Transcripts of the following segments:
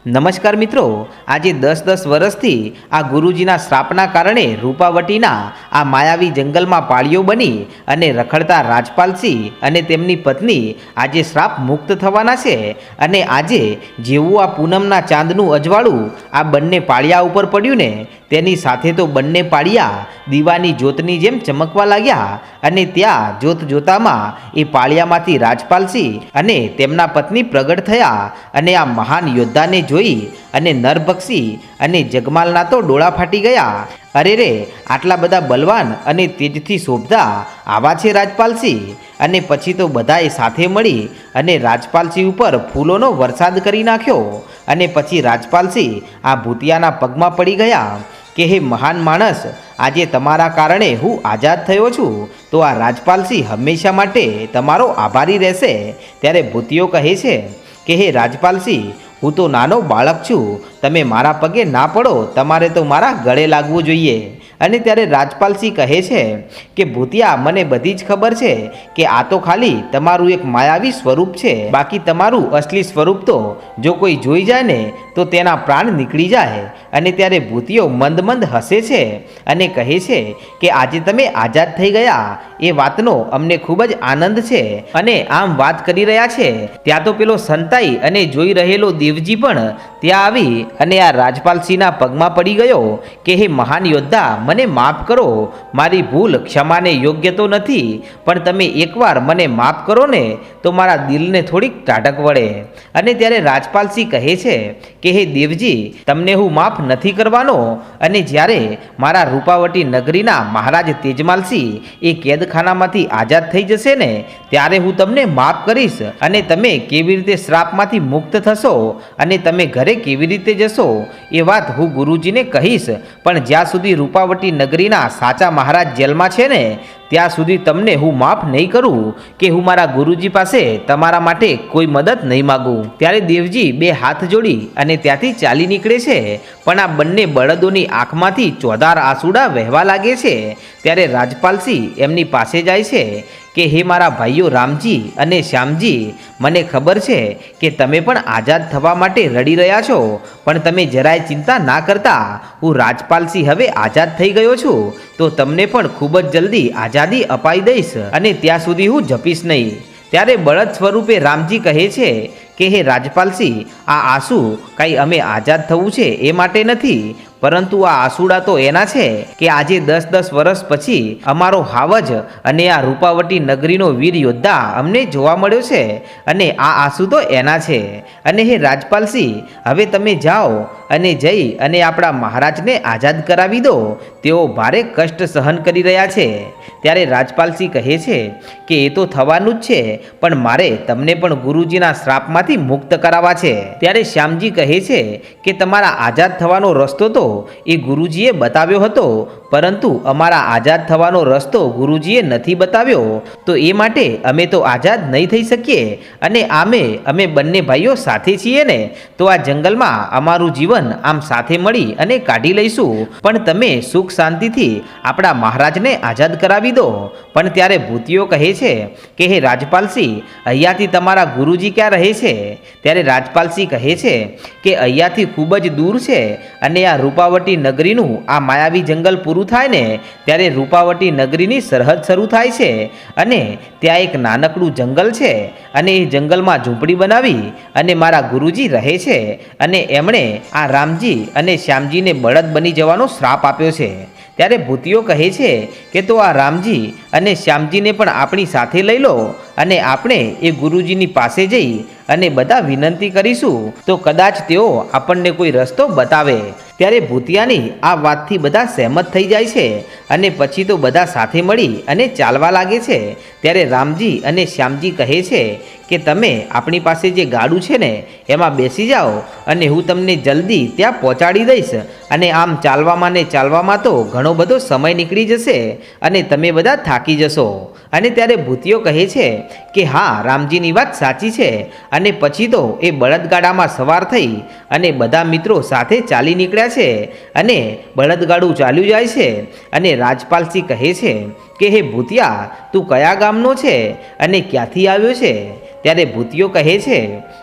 નમસ્કાર મિત્રો, આજે દસ દસ વર્ષથી આ ગુરુજીના શ્રાપના કારણે રૂપાવટીના આ માયાવી જંગલમાં પાળીઓ બની અને રખડતા રાજપાલસિંહ અને તેમની પત્ની આજે શ્રાપ મુક્ત થવાના છે અને આજે જેવું આ પૂનમના ચાંદનું અજવાળું આ બંને પાળિયા ઉપર પડ્યું ને તેની સાથે તો બંને પાળિયા દીવાની જ્યોતની જેમ ચમકવા લાગ્યા અને ત્યાં જોત જોતામાં એ પાળિયામાંથી રાજપાલસિંહ અને તેમના પત્ની પ્રગટ થયા અને આ મહાન યોદ્ધાને જોઈ અને નરભક્ષી અને જગમાલના તો ડોળા ફાટી ગયા. અરે રે, આટલા બધા બલવાન અને તેજથી શોભતા આવા છે રાજપાલસિંહ અને પછી તો બધાએ સાથે મળી અને રાજપાલસિંહ ઉપર ફૂલોનો વરસાદ કરી નાખ્યો અને પછી રાજપાલસિંહ આ ભૂતિયાના પગમાં પડી ગયા. કે હે મહાન માણસ, આજે તમારા કારણે હું આઝાદ થયો છું, તો આ રાજપાલસિંહ હંમેશા માટે તમારો આભારી રહેશે. ત્યારે ભૂતિયો કહે છે કે હે રાજપાલસિંહ, હું તો નાનો બાળક છું, તમે મારા પગે ના પડો, તમારે તો મારા ગળે લાગવું જોઈએ. અને ત્યારે રાજપાલસિંહ કહે છે કે, ભૂતિયા, મને બધી જ ખબર છે કે આ તો ખાલી તમારું એક માયાવી સ્વરૂપ છે. બાકી તમારું અસલી સ્વરૂપ તો જો કોઈ જોઈ જાય ને, તો તેના પ્રાણ નીકળી જાય. અને ત્યારે ભૂતિયો મંદ મંદ હસે છે અને કહે છે કે, આજે તમે આઝાદ થઈ ગયા. એ વાતનો અમને ખૂબ જ આનંદ છે. અને આમ વાત કરી રહ્યા છે. ત્યાં તો પેલો સંતાઈ અને જોઈ રહેલો દેવજી પણ ત્યાં આવી અને આ રાજપાલસિંહના પગમાં પડી ગયો કે, હે મહાન યોદ્ધા મને માફ કરો, મારી ભૂલ ક્ષમાને યોગ્ય તો નથી, પણ તમે એકવાર મને માફ કરો ને તો મારા દિલને થોડીક ટાઢક વળે. અને ત્યારે રાજપાલસિંહ કહે છે કે, હે દેવજી, તમને હું માફ નથી કરવાનો. અને જ્યારે મારા રૂપાવટી નગરીના મહારાજ તેજમાલસિંહ એ કેદખાનામાંથી આઝાદ થઈ જશે ને ત્યારે હું તમને માફ કરીશ અને તમે કેવી રીતે શ્રાપમાંથી મુક્ત થશો અને તમે ઘરે કેવી રીતે જશો, એ વાત હું ગુરુજીને કહીશ. પણ જ્યાં સુધી રૂપાવટી નગરીના સાચા મહારાજ જેલમાં છે ને ત્યાં સુધી તમને હું માફ નહીં કરું કે હું મારા ગુરુજી પાસે તમારા માટે કોઈ મદદ નહીં માગું. ત્યારે દેવજી બે હાથ જોડી અને ત્યાંથી ચાલી નીકળે છે. પણ આ બંને બળદોની આંખમાંથી ચોધાર આંસુડા વહેવા લાગે છે. ત્યારે રાજપાલસિંહ એમની પાસે જાય છે કે, હે મારા ભાઈઓ રામજી અને શ્યામજી, મને ખબર છે કે તમે પણ આઝાદ થવા માટે રડી રહ્યા છો, પણ તમે જરાય ચિંતા ના કરતા. હું રાજપાલસિંહ હવે આઝાદ થઈ ગયો છું. તો તમને પણ ખૂબ જ જલ્દી આઝાદી અપાઈ દઈશ અને ત્યાં સુધી હું જપીશ નહીં. ત્યારે બળદ સ્વરૂપે રામજી કહે છે કે, હે રાજપાલસિંહ આ આંસુ કાંઈ અમે આઝાદ થવું છે એ માટે નથી પરંતુ આ આસુડા તો એના છે કે આજે દસ દસ વર્ષ પછી અમારો હાવજ અને આ રૂપાવટી નગરીનો વીર યોદ્ધા અમને જોવા મળ્યો છે અને આ આંસુ તો એના છે. અને હે રાજપાલસિંહ, હવે તમે જાઓ અને જઈ અને આપણા મહારાજને આઝાદ કરાવી દો. તેઓ ભારે કષ્ટ સહન કરી રહ્યા છે. ત્યારે રાજપાલસિંહ કહે છે કે એ તો થવાનું જ છે, પણ મારે તમને પણ ગુરુજીના શ્રાપમાંથી મુક્ત કરાવવા છે. ત્યારે શ્યામજી કહે છે કે તમારા આઝાદ થવાનો રસ્તો તો એ ગુરુજીએ બતાવ્યો હતો પરંતુ અમારા આઝાદ થવાનો રસ્તો ગુરુજીએ નથી બતાવ્યો, તો એ માટે અમે તો આઝાદ નહીં થઈ શકીએ અને આમે અમે બંને ભાઈઓ સાથે છીએ ને, તો આ જંગલમાં અમારું જીવન આમ સાથે મળી અને કાઢી લઈશું. પણ તમે સુખ શાંતિથી આપણા મહારાજને આઝાદ કરાવી દો. પણ ત્યારે ભૂતિઓ કહે છે કે, હે રાજપાલસિંહ, અહીંયાથી તમારા ગુરુજી ક્યાં રહે છે? ત્યારે રાજપાલસિંહ કહે છે કે, અહીંયાથી ખૂબ જ દૂર છે અને આ રૂપાવટી નગરીનું આ માયાવી જંગલ પૂરું થાય ને, ત્યારે રૂપાવટી નગરીની સરહદ શરૂ થાય છે અને ત્યાં એક નાનકડું જંગલ છે અને એ જંગલમાં ઝૂંપડી બનાવી અને મારા ગુરુજી રહે છે અને એમણે આ રામજી અને શ્યામજીને બળદ બની જવાનો શ્રાપ આપ્યો છે. ત્યારે ભૂતિઓ કહે છે કે, તો આ રામજી અને શ્યામજીને પણ આપણી સાથે લઈ લો અને આપણે એ ગુરુજીની પાસે જઈ અને બધા વિનંતી કરીશું, તો કદાચ તેઓ આપણને કોઈ રસ્તો બતાવે. ત્યારે ભૂતિયાની આ વાતથી બધા સહેમત થઈ જાય છે અને પછી તો બધા સાથે મળી અને ચાલવા લાગે છે. ત્યારે રામજી અને શ્યામજી કહે છે કે, તમે આપણી પાસે જે ગાડું છે ને, એમાં બેસી જાઓ અને હું તમને જલ્દી ત્યાં પહોંચાડી દઈશ. અને આમ ચાલવામાં ને ચાલવામાં તો ઘણો બધો સમય નીકળી જશે અને તમે બધા થાકી જશો. અને ત્યારે ભૂતિઓ કહે છે કે હા, રામજીની વાત સાચી છે. અને પછી તો એ બળદગાડામાં સવાર થઈ અને બધા મિત્રો સાથે ચાલી નીકળ્યા છે અને બળદગાડું ચાલ્યું જાય છે અને રાજપાલસિંહ કહે છે કે, હે ભૂતિયા, તું કયા ગામનો છે અને ક્યાંથી આવ્યો છે? ત્યારે ભૂતિયો કહે છે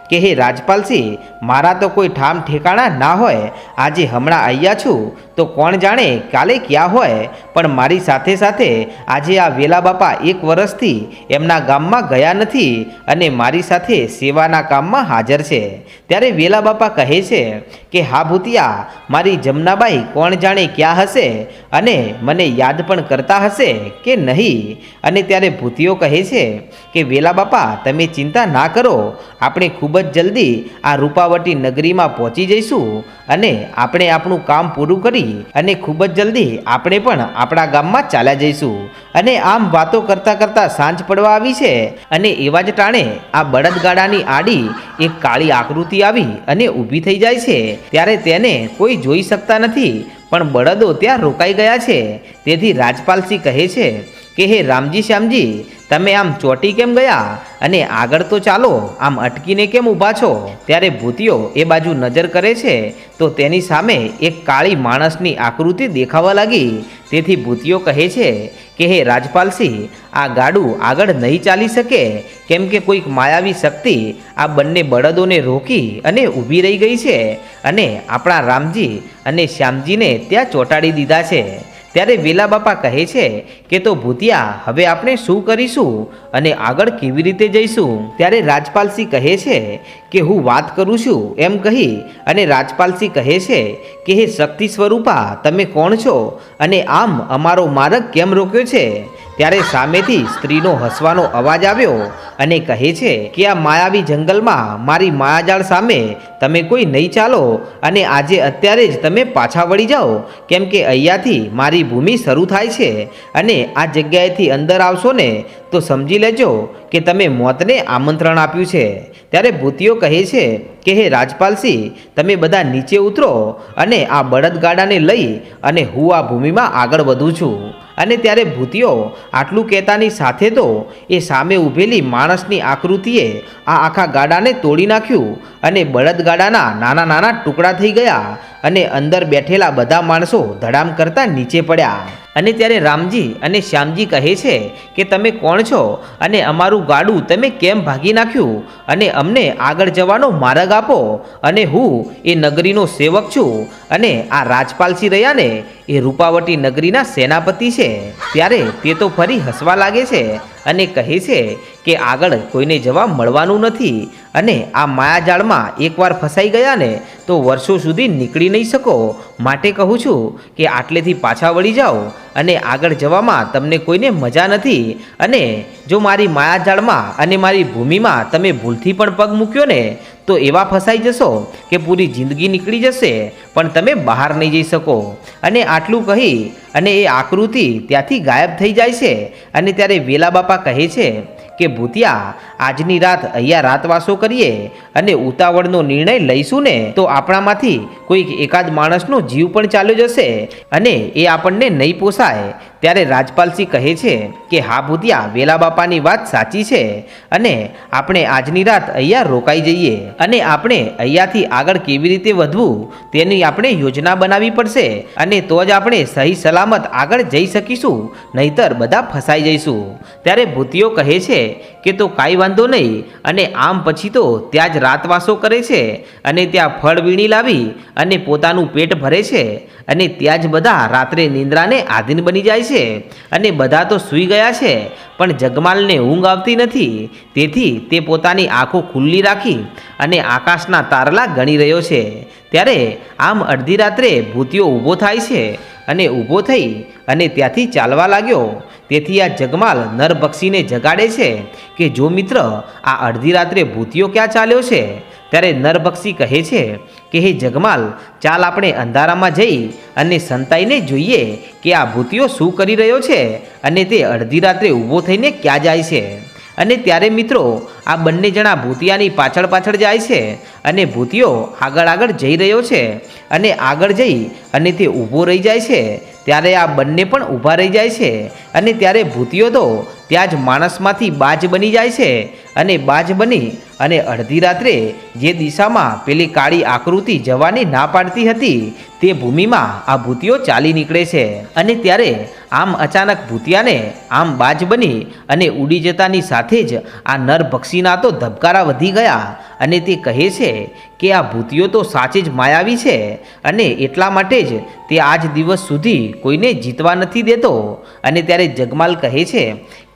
કે, હે રાજપાલસિંહ મારા તો કોઈ ઠામ ઠેકાણા ના હોય. આજે હમણાં અહીંયા છું, તો કોણ જાણે કાલે ક્યાં હોય. પણ મારી સાથે સાથે આજે આ વેલા બાપા એક વર્ષથી એમના ગામમાં ગયા નથી અને મારી સાથે સેવાના કામમાં હાજર છે. ત્યારે વેલા બાપા કહે છે કે, હા ભૂતિયા, મારી જમનાબાઈ કોણ જાણે ક્યાં હશે અને મને યાદ પણ કરતા હશે કે નહીં? અને ત્યારે ભૂતિયો કહે છે કે, વેલા બાપા, તમે ચિંતા ના કરો. આપણે ખૂબ જ જલ્દી આ રૂપાવટી નગરીમાં પહોંચી જઈશું અને આપણે આપણું કામ પૂરું કરી અને ખૂબ જ જલ્દી આપણે પણ આપણા ગામમાં ચાલ્યા જઈશું. અને આમ વાતો કરતાં કરતાં સાંજ પડવા આવી છે અને એવા જ ટાણે આ બળદગાડાની આડી એક કાળી આકૃતિ આવી અને ઊભી થઈ જાય છે. ત્યારે તેને કોઈ જોઈ શકતા નથી, પણ બળદો ત્યાં રોકાઈ ગયા છે. તેથી રાજપાલસિંહ કહે છે કે હે રામજી શ્યામજી, તમે આમ ચોટી કેમ ગયા? અને આગળ તો ચાલો, આમ અટકીને કેમ ઊભા છો? ત્યારે ભૂતિયો એ બાજુ નજર કરે છે, તો તેની સામે એક કાળી માણસની આકૃતિ દેખાવા લાગી. તેથી ભૂતિયો કહે છે કે, હે રાજપાલસિંહ, આ ગાડું આગળ નહીં ચાલી શકે. કેમ કે કોઈક માયાવી શક્તિ આ બંને બળદોને રોકી અને ઊભી રહી ગઈ છે. અને આપણા રામજી અને શ્યામજીને ત્યાં ચોંટાડી દીધા છે. ત્યારે વેલા બાપા કહે છે કે, તો ભૂતિયા, હવે આપણે શું કરીશું અને આગળ કેવી રીતે જઈશું? ત્યારે રાજપાલસિંહ કહે છે કે, હું વાત કરું છું. એમ કહી અને રાજપાલસિંહ કહે છે કે, હે શક્તિ સ્વરૂપા, તમે કોણ છો? અને આમ અમારો માર્ગ કેમ રોક્યો છે? ત્યારે સામેથી સ્ત્રીનો હસવાનો અવાજ આવ્યો અને કહે છે કે આ માયાવી જંગલમાં મારી માયાજાળ સામે તમે કોઈ નહીં ચાલો અને આજે અત્યારે જ તમે પાછા વળી જાઓ. કેમ કે અહીંયાથી મારી ભૂમિ શરૂ થાય છે અને આ જગ્યાએથી અંદર આવશો ને તો સમજી લેજો કે તમે મોતને આમંત્રણ આપ્યું છે. ત્યારે ભૂતિઓ કહે છે કે હે રાજપાલસિંહ, તમે બધા નીચે ઉતરો અને આ બળદગાડાને લઈ અને હું આ ભૂમિમાં આગળ વધું છું. અને ત્યારે ભૂતિયો આટલું કહેતાની સાથે તો એ સામે ઊભેલી માણસની આકૃતિએ આ આખા ગાડાને તોડી નાખ્યું અને બળદગાડાના નાના નાના ટુકડા થઈ ગયા અને અંદર બેઠેલા બધા માણસો ધડામ કરતા નીચે પડ્યા. અને ત્યારે રામજી અને શ્યામજી કહે છે કે, તમે કોણ છો? અને અમારું ગાડું તમે કેમ ભાગી નાખ્યું? અને અમને આગળ જવાનો માર્ગ આપો. અને હું એ નગરીનો સેવક છું. અને આ રાજપાલસિંહ રહ્યા ને એ રૂપાવટી નગરીના સેનાપતિ છે. ત્યારે તે તો ફરી હસવા લાગે છે. અને કહે છે કે આગળ કોઈને જવા મળવાનું નથી અને આ માયાજાળમાં એકવાર ફસાઈ ગયા ને તો વર્ષો સુધી નીકળી નહીં શકો. માટે કહું છું કે આટલેથી પાછા વળી જાઓ અને આગળ જવામાં તમને કોઈને મજા નથી અને જો મારી માયાજાળમાં અને મારી ભૂમિમાં તમે ભૂલથી પણ પગ મૂક્યો ને, તો એવા ફસાઈ જશો કે પૂરી જિંદગી નીકળી જશે, પણ તમે બહાર નહીં જઈ શકો. અને આટલું કહી અને એ આકૃતિ ત્યાંથી ગાયબ થઈ જાય છે અને ત્યારે વેલા બાપા કહે છે કે ભૂતિયા, આજની રાત અહીંયા રાતવાસો કરીએ અને ઉતાવળનો નિર્ણય લઈશું ને, તો આપણામાંથી કોઈક એકાદ માણસનો જીવ પણ ચાલ્યો જશે અને એ આપણને નહીં પોસાય. ત્યારે રાજપાલસિંહ કહે છે કે, હા ભૂતિયા, વેલા બાપાની વાત સાચી છે અને આપણે આજની રાત અહીંયા રોકાઈ જઈએ અને આપણે અહીંયાથી આગળ કેવી રીતે વધવું તેની આપણે યોજના બનાવવી પડશે અને તો જ આપણે સહી સલામત આગળ જઈ શકીશું, નહીતર બધા ફસાઈ જઈશું. ત્યારે ભૂતિયો કહે છે કે, તો કાંઈ વાંધો નહીં, અને આમ પછી તો ત્યાં જ રાતવાસો કરે છે અને ત્યાં ફળ વીણી લાવી અને પોતાનું પેટ ભરે છે અને ત્યાં જ બધા રાત્રે નિંદ્રાને આધીન બની જાય છે અને બધા તો સૂઈ ગયા છે, પણ જગમાલને ઊંઘ આવતી નથી. તેથી તે પોતાની આંખો ખુલ્લી રાખી અને આકાશના તારલા ગણી રહ્યો છે. ત્યારે આમ અડધી રાત્રે ભૂતિયો ઊભો થાય છે અને ઊભો થઈ અને ત્યાંથી ચાલવા લાગ્યો. તેથી આ જગમાલ નરભક્ષીને જગાડે છે કે, જો મિત્ર, આ અડધી રાત્રે ભૂતિયો ક્યાં ચાલ્યો છે? ત્યારે નરભક્ષી કહે છે કે, હે જગમાલ, ચાલ આપણે અંધારામાં જઈ અને સંતાઈને જોઈએ કે આ ભૂતિયો શું કરી રહ્યો છે અને તે અડધી રાત્રે ઊભો થઈને ક્યાં જાય છે. અને ત્યારે મિત્રો, આ બંને જણા ભૂતિયાની પાછળ પાછળ જાય છે અને ભૂતિયો આગળ આગળ જઈ રહ્યો છે અને આગળ જઈ અને તે ઊભો રહી જાય છે. ત્યારે આ બંને પણ ઊભા રહી જાય છે અને ત્યારે ભૂતિયો તો ત્યાં જ માણસમાંથી બાજ બની જાય છે અને બાજ બની અને અડધી રાત્રે જે દિશામાં પેલી કાળી આકૃતિ જવાની ના પાડતી હતી, તે ભૂમિમાં આ ભૂતિઓ ચાલી નીકળે છે. અને ત્યારે આમ અચાનક ભૂતિયાને આમ બાજ બની અને ઉડી જતાની સાથે જ આ નર પક્ષીના તો ધબકારા વધી ગયા અને તે કહે છે કે આ ભૂતિઓ તો સાચે જ માયાવી છે અને એટલા માટે જ તે આજ દિવસ સુધી કોઈને જીતવા નથી દેતો. અને ત્યારે જગમાલ કહે છે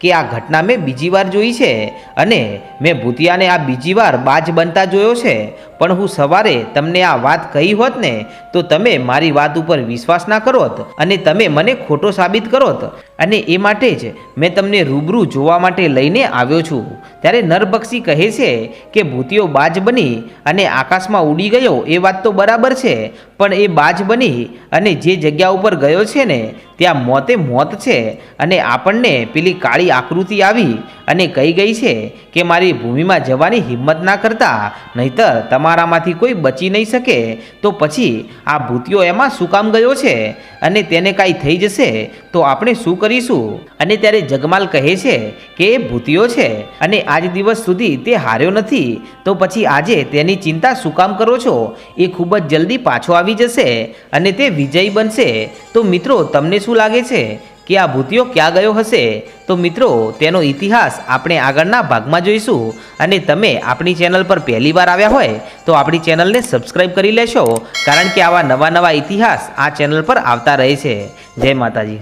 કે આ ઘટના મેં બીજી વાર જોઈ છે અને મેં ભૂતિયાને આ બીજી વાર બાજ બનતા જોયો છે, પણ હું સવારે તમને આ વાત કહી હોત ને, તો તમે મારી વાત ઉપર વિશ્વાસ ના કરોત અને તમે મને ખોટો સાબિત કરોત. અને એ માટે જ મેં તમને રૂબરૂ જોવા માટે લઈને આવ્યો છું. ત્યારે નરબક્ષી કહે છે કે ભૂતિયો બાજ બની અને આકાશમાં ઉડી ગયો એ વાત તો બરાબર છે, પણ એ બાજ બની અને જે જગ્યા ઉપર ગયો છે ને, ત્યાં મોતે મોત છે. અને આપણને પેલી કાળી આકૃતિ આવી અને કહી ગઈ છે કે મારી ભૂમિમાં જવાની હિંમત ના કરતા, નહીતર તમારામાંથી કોઈ બચી નહીં શકે, તો પછી આ ભૂતિયો એમાં શું કામ ગયો છે? અને તેને કાંઈ થઈ જશે, તો આપણે શું કરીશું? અને ત્યારે જગમાલ કહે છે કે એ ભૂતિયો છે, અને આજ દિવસ સુધી તે હાર્યો નથી, તો પછી આજે તેની ચિંતા શું કામ કરો છો? એ ખૂબ જ જલ્દી પાછો આવી જશે, અને તે વિજયી બનશે. તો મિત્રો, તમને શું લાગે છે? કે આ ભૂતિયો ક્યાં ગયો હશે? તો મિત્રો, તેનો ઇતિહાસ આપણે આગળના ભાગમાં જોઈશું. અને તમે આપણી ચેનલ પર પહેલી વાર આવ્યા હોય, તો આપણી ચેનલને સબસ્ક્રાઈબ કરી લેશો. કારણ કે આવા નવા નવા ઇતિહાસ આ ચેનલ પર આવતા રહે છે. જય માતાજી.